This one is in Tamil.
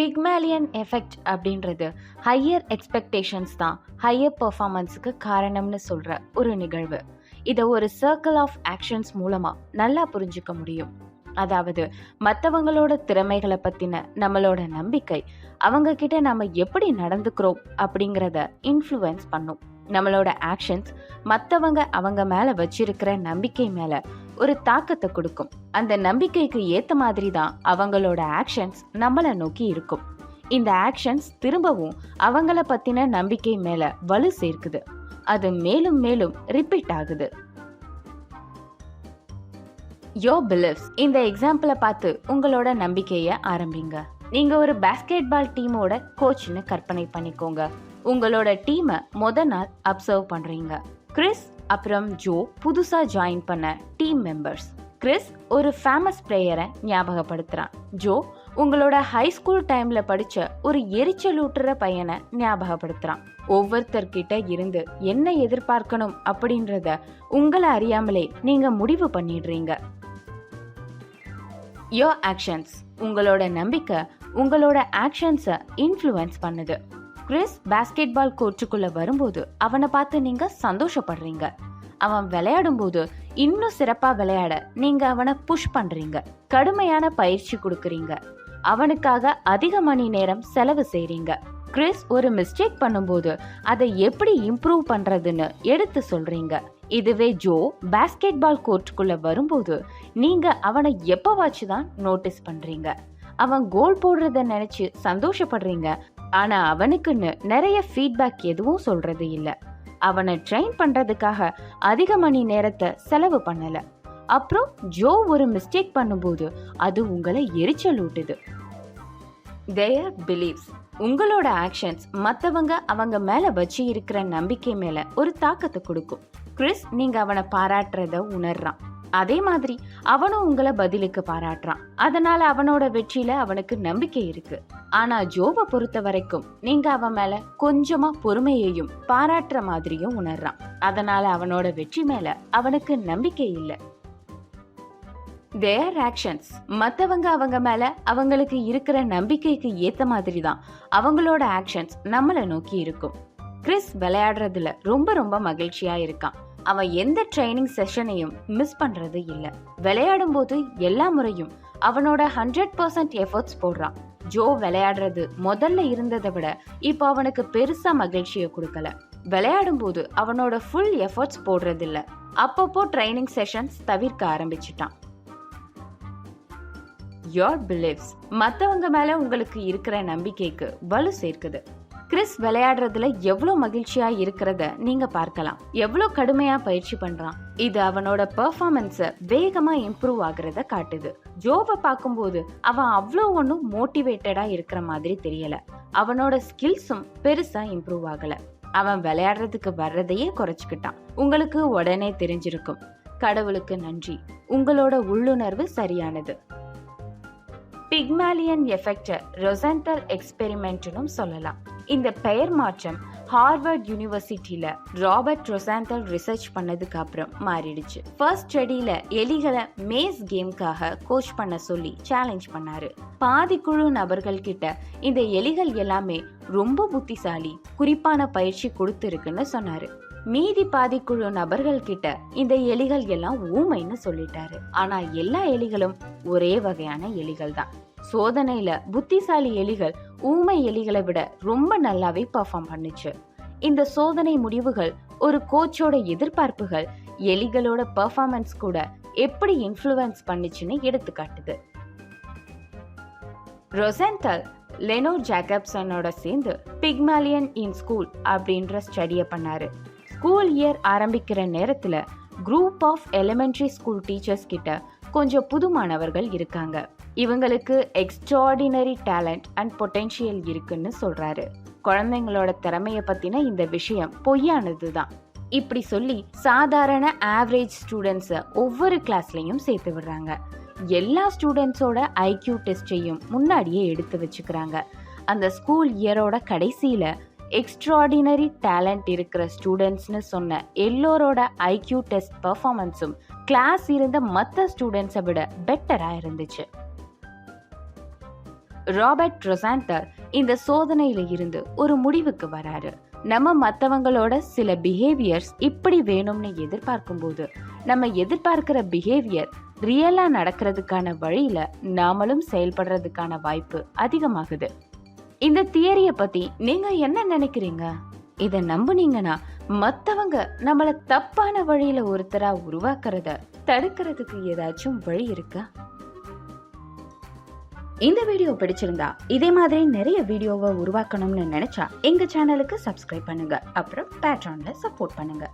பிக்மேலியன் எஃபெக்ட் அப்படின்றது ஹையர் எக்ஸ்பெக்டேஷன்ஸ் தான் ஹையர் பர்ஃபார்மன்ஸுக்கு காரணம்னு சொல்கிற ஒரு நிகழ்வு. இதை ஒரு சர்க்கிள் ஆஃப் ஆக்ஷன்ஸ் மூலமாக நல்லா புரிஞ்சுக்க முடியும். அதாவது மற்றவங்களோட திறமைகளை பற்றின நம்மளோட நம்பிக்கை அவங்க கிட்ட நம்ம எப்படி நடந்துக்கிறோம் அப்படிங்கிறத இன்ஃப்ளூயன்ஸ் பண்ணும். நம்மளோட ஆக்ஷன்ஸ் மற்றவங்க அவங்க மேலே வச்சிருக்கிற நம்பிக்கை மேலே ஒரு தாக்கத்தை கொடுக்கும். அந்த நம்பிக்கைக்கு ஏற்ற மாதிரி தான் அவங்களோட ஆக்ஷன்ஸ் நம்மளை நோக்கி இருக்கும். இந்த ஆக்ஷன்ஸ் திரும்பவும் அவங்கள பற்றின நம்பிக்கை மேலே வலு சேர்க்குது. அது மேலும் மேலும் ரிப்பீட் ஆகுது. யோ பிலிவ்ஸ் இந்த எக்ஸாம்பிளை பார்த்து உங்களோட நம்பிக்கையை ஆரம்பிங்க. நீங்க ஒரு பேஸ்கெட் பால் டீமோட கோச்னு கற்பனை பண்ணிக்கோங்க. உங்களோட டீமை முத நாள் அப்சர்வ் பண்றீங்க. கிறிஸ் அப்புறம் ஜோ புதுசாக ஜாயின் பண்ண டீம் மெம்பர்ஸ் கிறிஸ் ஒரு ஃபேமஸ் பிளேயரை ஞாபகப்படுத்துகிறான் ஜோ உங்களோட ஹை ஸ்கூல் டைமில் படித்த ஒரு எரிச்சலூட்டுற பையனை ஞாபகப்படுத்துகிறான் ஒவ்வொருத்தர்கிட்ட இருந்து என்ன எதிர்பார்க்கணும் அப்படின்றத உங்களை அறியாமலே நீங்கள் முடிவு பண்ணிடுறீங்க. யோ ஆக்ஷன்ஸ் உங்களோட நம்பிக்கை உங்களோட ஆக்ஷன்ஸை இன்ஃப்ளூயன்ஸ் பண்ணுது. கிறிஸ் பேஸ்கெட் பால் கோர்ட்டுக்குள்ள வரும்போது அவனை பார்த்து நீங்க சந்தோஷப்படுறீங்க. அவன் விளையாடும் போது இன்னும் சிறப்பா விளையாட நீங்க அவனை புஷ் பண்றீங்க. கடுமையான பயிற்சி கொடுக்குறீங்க. அவனுக்காக அதிக மணி நேரம் செலவு செய்றீங்க. கிறிஸ் ஒரு மிஸ்டேக் பண்ணும்போது அதை எப்படி இம்ப்ரூவ் பண்றதுன்னு எடுத்து சொல்றீங்க. இதுவே ஜோ பேஸ்கெட் பால் கோர்ட்டுக்குள்ள வரும்போது நீங்க அவனை எப்பவாச்சு தான் நோட்டீஸ் பண்றீங்க. அவன் கோல் போடுறத நினைச்சு சந்தோஷப்படுறீங்க. ஆனா அவனுக்குன்னு நிறைய ஃபீட்பேக் எதுவும் சொல்றது இல்ல. அவனை ட்ரெயின் பண்றதுக்காக அதிக மணி நேரத்தை செலவு பண்ணல. அப்புறம் ஜோ ஒரு மிஸ்டேக் பண்ணும்போது அது உங்களை எரிச்சல் ஊட்டுது. தேர் பிலீவ்ஸ் உங்களோட ஆக்ஷன்ஸ் மற்றவங்க அவங்க மேலே வச்சு இருக்கிற நம்பிக்கை மேலே ஒரு தாக்கத்தை கொடுக்கும். கிறிஸ் நீங்கள் அவனை பாராட்டுறத உணர்றான். அதே மாதிரி அவனும் உங்களை பதிலுக்கு பாராட்டுறான். அதனால அவனோட வெற்றியில அவனுக்கு நம்பிக்கை இருக்கு. ஆனா ஜோவை பொறுத்த வரைக்கும் நீங்க அவன் மேல கொஞ்சமா பொறுமையையும் பாராட்டுற மாதிரியும் உணர்றான். அதனால அவனோட வெற்றி மேல அவனுக்கு நம்பிக்கை இல்லை. தேர் ஆக்ஷன்ஸ் மற்றவங்க அவங்க மேல அவங்களுக்கு இருக்கிற நம்பிக்கைக்கு ஏத்த மாதிரி தான் அவங்களோட ஆக்ஷன்ஸ் நம்மளை நோக்கி இருக்கும். கிறிஸ் விளையாடுறதுல ரொம்ப ரொம்ப மகிழ்ச்சியா இருக்கான். அவன் எந்த ட்ரைனிங் செஷனையும் மிஸ் பண்ணுறது இல்லை. விளையாடும் போது எல்லா முறையும் அவனோட ஹண்ட்ரட் பர்சன்ட் எஃபர்ட்ஸ் போடுறான். ஜோ விளையாடுறது முதல்ல இருந்ததை விட இப்போ அவனுக்கு பெருசாக மகிழ்ச்சியை கொடுக்கல. விளையாடும் போது அவனோட ஃபுல் எஃபர்ட்ஸ் போடுறதில்ல அப்பப்போ ட்ரைனிங் செஷன்ஸ் தவிர்க்க ஆரம்பிச்சிட்டான். யோர் பிலீவ்ஸ் மற்றவங்க மேலே உங்களுக்கு இருக்கிற நம்பிக்கைக்கு வலு சேர்க்குது. கிறிஸ் விளையாடுறதுல எவ்வளோ மகிழ்ச்சியா இருக்கிறத நீங்க பார்க்கலாம். எவ்வளோ கடுமையா பயிற்சி பண்றான். இது அவனோட பெர்ஃபார்மன்ஸை வேகமா இம்ப்ரூவ் ஆகுறத காட்டுது. ஜோவை பார்க்கும்போது அவன் அவ்வளோ ஒன்றும் மோட்டிவேட்டடா இருக்கிற மாதிரி தெரியல. அவனோட ஸ்கில்ஸும் பெருசா இம்ப்ரூவ் ஆகல. அவன் விளையாடுறதுக்கு வர்றதையே குறைச்சிக்கிட்டான். உங்களுக்கு உடனே தெரிஞ்சிருக்கும். கடவுளுக்கு நன்றி. உங்களோட உள்ளுணர்வு சரியானது. பிக்மாலியன் எஃபெக்டை ரொசன்டல் எக்ஸ்பெரிமெண்ட்னும் சொல்லலாம். இந்த பெயர் மாற்றம் ஹார்வர்ட் யூனிவர்சிட்டியில ராபர்ட் ரொசாந்தல் ரிசர்ச் பண்ணதுக்கு அப்புறம் மாறிடுச்சு. ஃபர்ஸ்ட் ஸ்டடியில எலிகளை மேஸ் கேம்காக கோச் பண்ண சொல்லி சேலஞ்ச் பண்ணாரு. பாதி குழு நபர்கள் கிட்ட இந்த எலிகள் எல்லாமே ரொம்ப புத்திசாலி குறிப்பான பயிற்சி கொடுத்துருக்குன்னு சொன்னாரு. மீதி பாதி குழு நபர்கள் கிட்ட இந்த எலிகள் எல்லாம் ஊமைன்னு சொல்லிட்டாரு. ஆனா எல்லா எலிகளும் ஒரே வகையான எலிகள் தான் சோதனையில புத்திசாலி எலிகள் ஊமை எலிகளை விட ரொம்ப நல்லாவே பெர்ஃபார்ம் பண்ணுச்சு. இந்த சோதனை முடிவுகள் ஒரு கோச்சோட எதிர்பார்ப்புகள் எலிகளோட பர்ஃபார்மன்ஸ் கூட எப்படி இன்ஃப்ளூயன்ஸ் பண்ணுச்சுன்னு எடுத்துக்காட்டுது. ரொசென்டல் லெனோ ஜாகப்சனோட சேர்ந்து பிக்மாலியன் இன் ஸ்கூல் அப்படின்ற ஸ்டடியை பண்ணாரு. ஸ்கூல் இயர் ஆரம்பிக்கிற நேரத்தில் group of elementary school teachers கிட்ட கொஞ்சம் புது மாணவர்கள் இருக்காங்க. இவங்களுக்கு எக்ஸ்ட்ராடினரி டேலண்ட் அண்ட் பொட்டென்ஷியல் இருக்குன்னு சொல்கிறாரு குழந்தைங்களோட திறமையை பற்றின இந்த விஷயம் பொய்யானது தான் இப்படி சொல்லி சாதாரண ஆவரேஜ் ஸ்டூடெண்ட்ஸை ஒவ்வொரு கிளாஸ்லையும் சேர்த்து விடுறாங்க. எல்லா ஸ்டூடெண்ட்ஸோட ஐக்யூ டெஸ்டையும் முன்னாடியே எடுத்து வச்சுக்கிறாங்க. அந்த ஸ்கூல் இயரோட கடைசியில் எக்ஸ்ட்ராடினரி டேலண்ட் இருக்கிற ஸ்டூடெண்ட்ஸ்னு சொன்ன எல்லோரோட ஐக்யூ டெஸ்ட் பர்ஃபார்மன்ஸும் கிளாஸ் இருந்த மற்ற ஸ்டூடெண்ட்ஸை விட பெட்டராக இருந்துச்சு. ராபர்ட் ரொசாண்டர் இந்த சோதனையில இருந்து ஒரு முடிவுக்கு வராரு. நம்ம மற்றவங்களோட சில பிஹேவியர்ஸ் இப்படி வேணும்னு எதிர்பார்க்கும்போது நம்ம எதிர்பார்க்கிற பிஹேவியர் ரியலா நடக்கிறதுக்கான வழியில நாமளும் செயல்படுறதுக்கான வாய்ப்பு அதிகமாகுது. இந்த தியரியை பத்தி நீங்க என்ன நினைக்கிறீங்க? இதை நம்புனீங்கன்னா மத்தவங்க நம்மள தப்பான வழியில ஒருத்தரா உருவாக்குறத தடுக்கிறதுக்கு ஏதாச்சும் வழி இருக்கா? இந்த வீடியோ பிடிச்சிருந்தா இதே மாதிரி நிறைய வீடியோவை உருவாக்கணும்னு நினைச்சா எங்க சேனலுக்கு சப்ஸ்கிரைப் பண்ணுங்க. அப்புறம் பேட்ரான்ல சப்போர்ட் பண்ணுங்க.